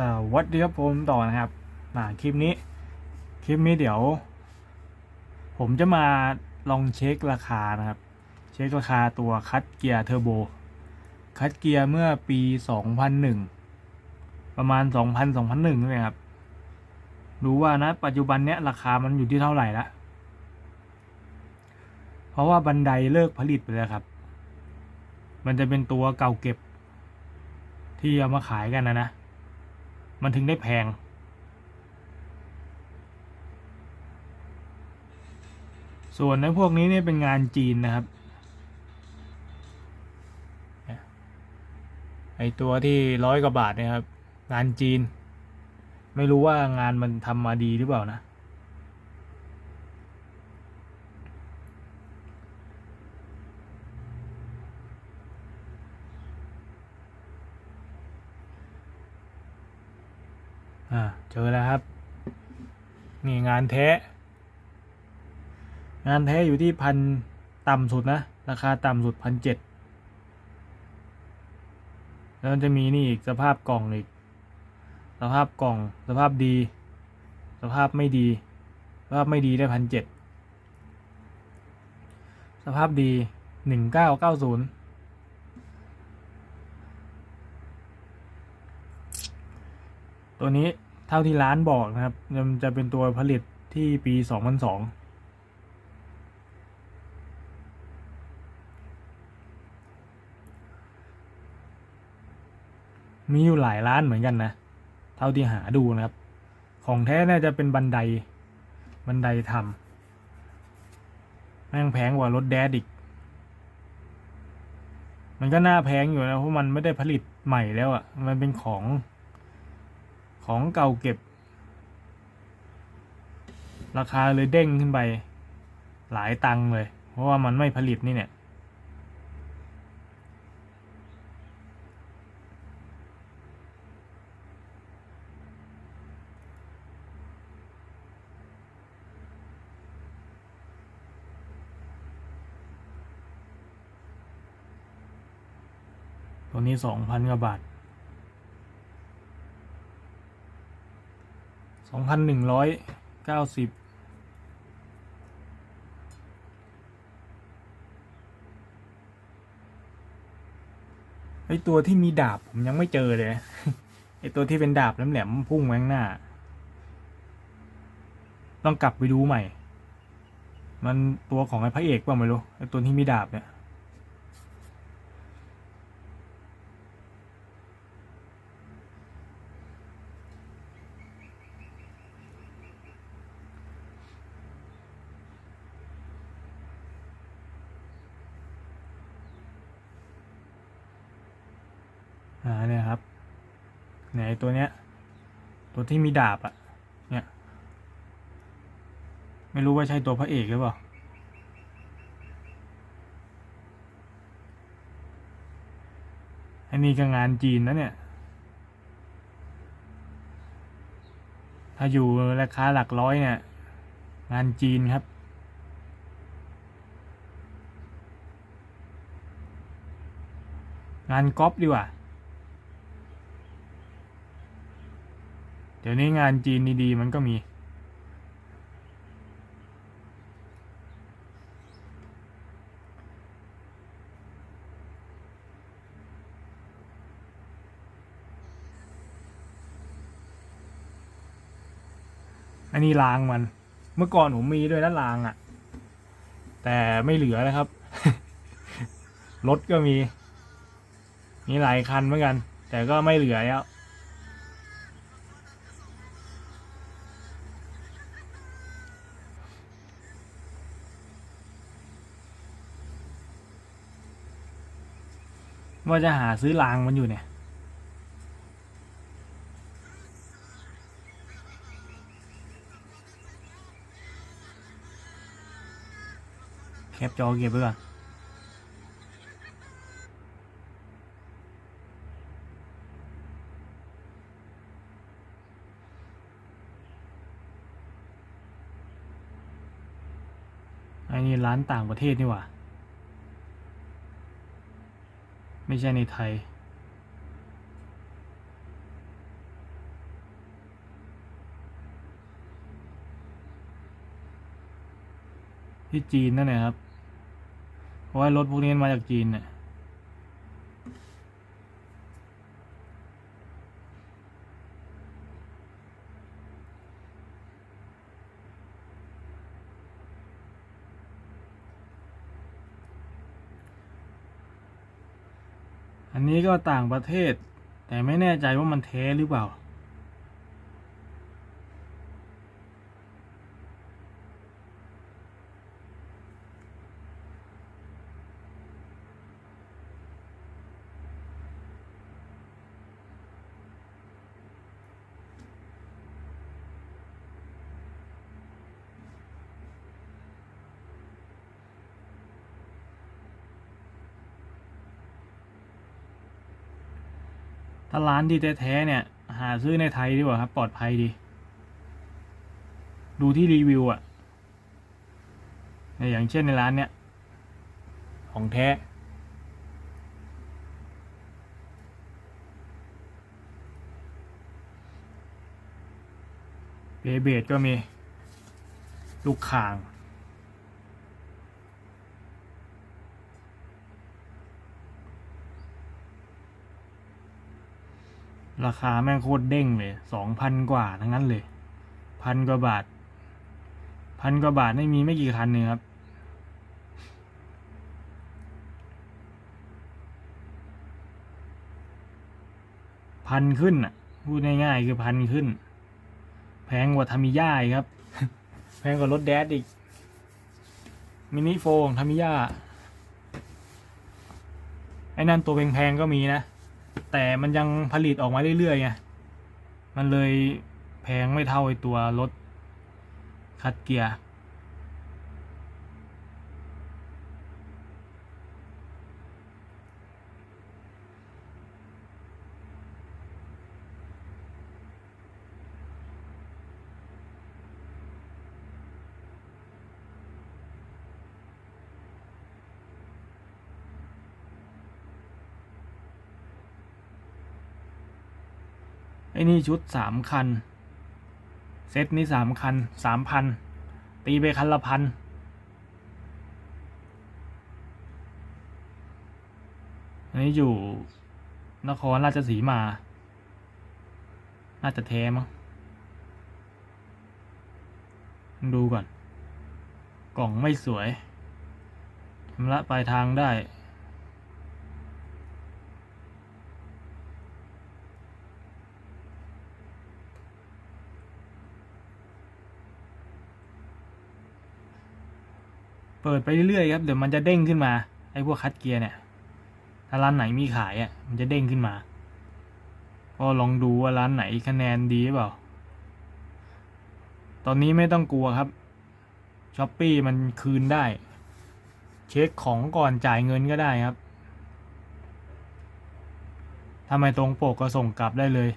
สวัสดีครับผมต่อนะครับอ่าคลิปนี้ คลิปนี้เดี๋ยว ผมจะมาลองเช็คราคานะครับ เช็คราคาตัวคัดเกียร์เทอร์โบ คัดเกียร์เมื่อปี 2001 ประมาณ 2000 2001นี่นเองครับดูว่านะปัจจุบันเนี้ยราคามันอยู่ที่เท่าไหร่ละ เพราะว่าบันไดเลิกผลิตไปแล้วครับ มันจะเป็นตัวเก่าเก็บ ที่เอามาขายกันนะนะ มันถึงได้แพง ส่วนในพวกนี้เนี่ยเป็นงานจีนนะครับ ไอตัวที่ร้อยกว่าบาทเนี่ยครับ งานจีน ไม่รู้ว่างานมันทำมาดีหรือเปล่านะ อ่าเจอแล้วครับ นี่งานแท้ งานแท้อยู่ที่พันต่ำสุดนะ ราคาต่ำสุดพันเจ็ดแล้วจะมีนี่อีกสภาพกล่องอีก สภาพกล่อง สภาพดี สภาพไม่ดี สภาพไม่ดีได้พันเจ็ดสภาพดีหนึ่งเก้าเก้าศูนย์ ตัวนี้เท่าที่ร้านบอกนะครับมันจะเป็นตัวผลิตที่ปีสองพันสองมีอยู่หลายร้านเหมือนกันนะ เท่าที่หาดูนะครับ ของแท้น่าจะเป็นบันได บันไดทำแม่งแพงกว่ารถแดดอีก มันก็น่าแพงอยู่นะ เพราะมันไม่ได้ผลิตใหม่แล้วอะ่ะ มันเป็นของ ของเก่าเก็บ ราคาเลยเด้งขึ้นไป หลายตังค์เลย เพราะว่ามันไม่ผลิตนี่เนี่ย ตัวนี้สองพันกว่าบาท องพันหนึ่งร้อยเก้าสิบไอตัวที่มีดาบผมยังไม่เจอเลยไอตัวที่เป็นดาบแหลมๆพุ่งแมข้างหน้า ต้องกลับไปดูใหม่ มันตัวของไอพระเอกว่าไม่รู้ไอตัวที่มีดาบเนี่ย อ่าเนี่ยครับไหนยไอตัวเนี้ย ตัวที่มีดาบอะ เนี่ย ไม่รู้ว่าใช่ตัวพระเอกหรือเปล่าอันนี้ก็งานจีนนะเนี่ย ถ้าอยู่ราคาหลักร้อยเนี่ย งานจีนครับ งานก๊อปดีกว่า ดี๋ยวนี้งานจีนดีๆมันก็มี อันนี้รางมัน เมื่อก่อนผมมีด้วยนะรางอะ่ะ แต่ไม่เหลือแล้วครับ รถก็มี มีหลายคันเหมือนกัน แต่ก็ไม่เหลือแล้ว ว่าจะหาซื้อรางมันอยู่เนี่ย แคปจอเก็บไว้ก่อนไอ้นี่ร้านต่างประเทศนี่หว่า ไม่ใช่ในไทย ที่จีนนั่นแหละครับ เพราะว่ารถพวกนี้มาจากจีนเนี่ย ก็ต่างประเทศ แต่ไม่แน่ใจว่ามันแท้หรือเปล่า ถ้าร้านที่แท้ๆเนี่ย หาซื้อในไทยดีกว่าครับ ปลอดภัยดี ดูที่รีวิวอะเนี่ยอย่างเช่นในร้านเนี้ยของแท้ เบเบดก็มี ลูกข่าง ราคาแม่งโคตรเด้งเลยสองพันกว่าทั้งนั้นเลยพันกว่าบาทพันกว่าบาทไม่มีไม่กี่คันเนี่ยครับ พันขึ้นอะ พูดง่ายๆคือพันขึ้น แพงกว่าทามิยาครับ แพงกว่ารถแดดอีก มินิโฟงทามิยาไอ้นั่นตัวแพงๆก็มีนะ แต่มันยังผลิตออกมาเรื่อยๆไงมันเลยแพงไม่เท่าไอตัวรถคัดเกียร์ ไอ้นี่ชุดสามคัน เซตนี้สามคันสามพัน ตีไปคันละพัน อันนี้อยู่นครราชสีมา น่าจะแท้มั้ง ดูก่อน กล่องไม่สวยชำระปลายทางได้ เปิดไปเรื่อยๆครับเดี๋ยวมันจะเด้งขึ้นมาไอ้พวกคัดเกียร์เนี่ยถ้าร้านไหนมีขายอะมันจะเด้งขึ้นมา ก็ลองดูว่าร้านไหนคะแนนดีเปล่า ตอนนี้ไม่ต้องกลัวครับช้อปปี้มันคืนได้ เช็คของก่อนจ่ายเงินก็ได้ครับถ้าไม่ตรงปกก็ส่งกลับได้เลย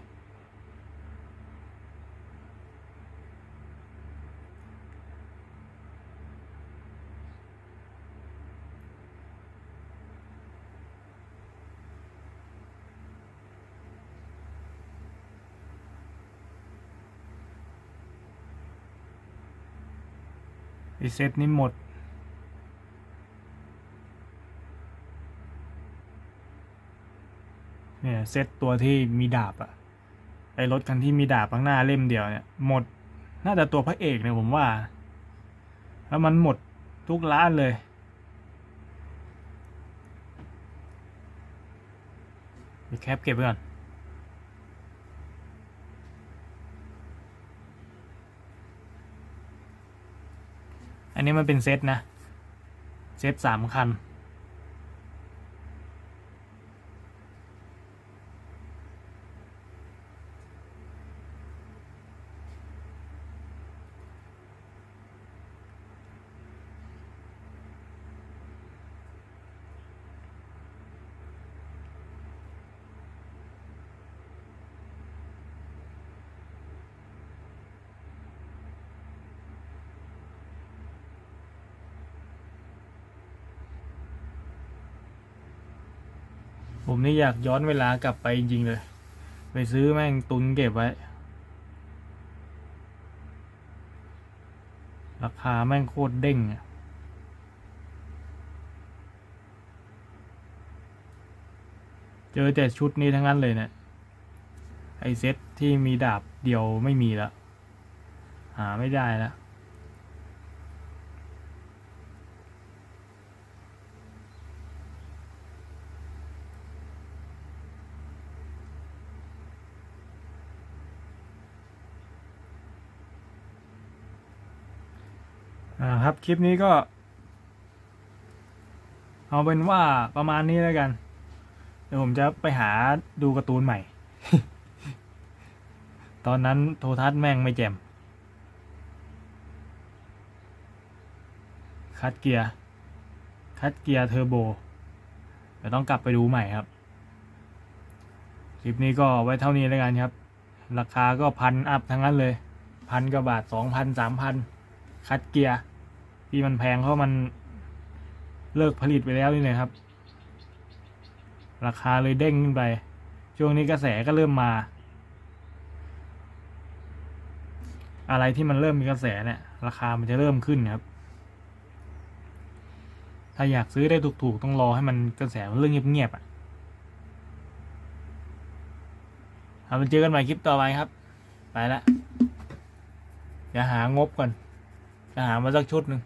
ไอเซตนี้หมด เนี่ยเซตตัวที่มีดาบอะไอรถคันที่มีดาบข้างหน้าเล่มเดียวเนี่ยหมด น่าจะตัวพระเอกเนี่ยผมว่า แล้วมันหมดทุกร้านเลยไปแคปเก็บไว้ก่อน อันนี้มันเป็นเซตนะ เซตสามคัน ผมนี่อยากย้อนเวลากลับไปจริงๆเลย ไปซื้อแม่งตุนเก็บไว้ ราคาแม่งโคตรเด้งอะเจอแต่ชุดนี้ทั้งนั้นเลยเนะี่ยไอเซ็ตที่มีดาบเดียวไม่มีละหาไม่ได้แล้ว อ่าครับคลิปนี้ก็ เอาเป็นว่าประมาณนี้แล้วกัน เดี๋ยวผมจะไปหาดูการ์ตูนใหม่ ตอนนั้นโทรทัศน์แม่งไม่แจ่มคัดเกียร์คัดเกียร์เทอร์โบเดี๋ยวต้องกลับไปดูใหม่ครับ คลิปนี้ก็ไว้เท่านี้แล้วกันครับ ราคาก็พันอัพทั้งนั้นเลย พันกว่าบาทสองพันสามพัน คัดเกียร์ที่มันแพงเพราะมันเลิกผลิตไปแล้วนี่เลยครับ ราคาเลยเด้งขึ้นไป ช่วงนี้กระแสก็เริ่มมา อะไรที่มันเริ่มมีกระแสเนี่ย ราคามันจะเริ่มขึ้นครับ ถ้าอยากซื้อได้ถูกๆ ต้องรอให้มันกระแสมันเรื่องเงียบๆอะเอาไปเจอกันใหม่คลิปต่อไปครับ ไปละเดี๋ยวหางบก่อน หามาสักชุดหนึ่ง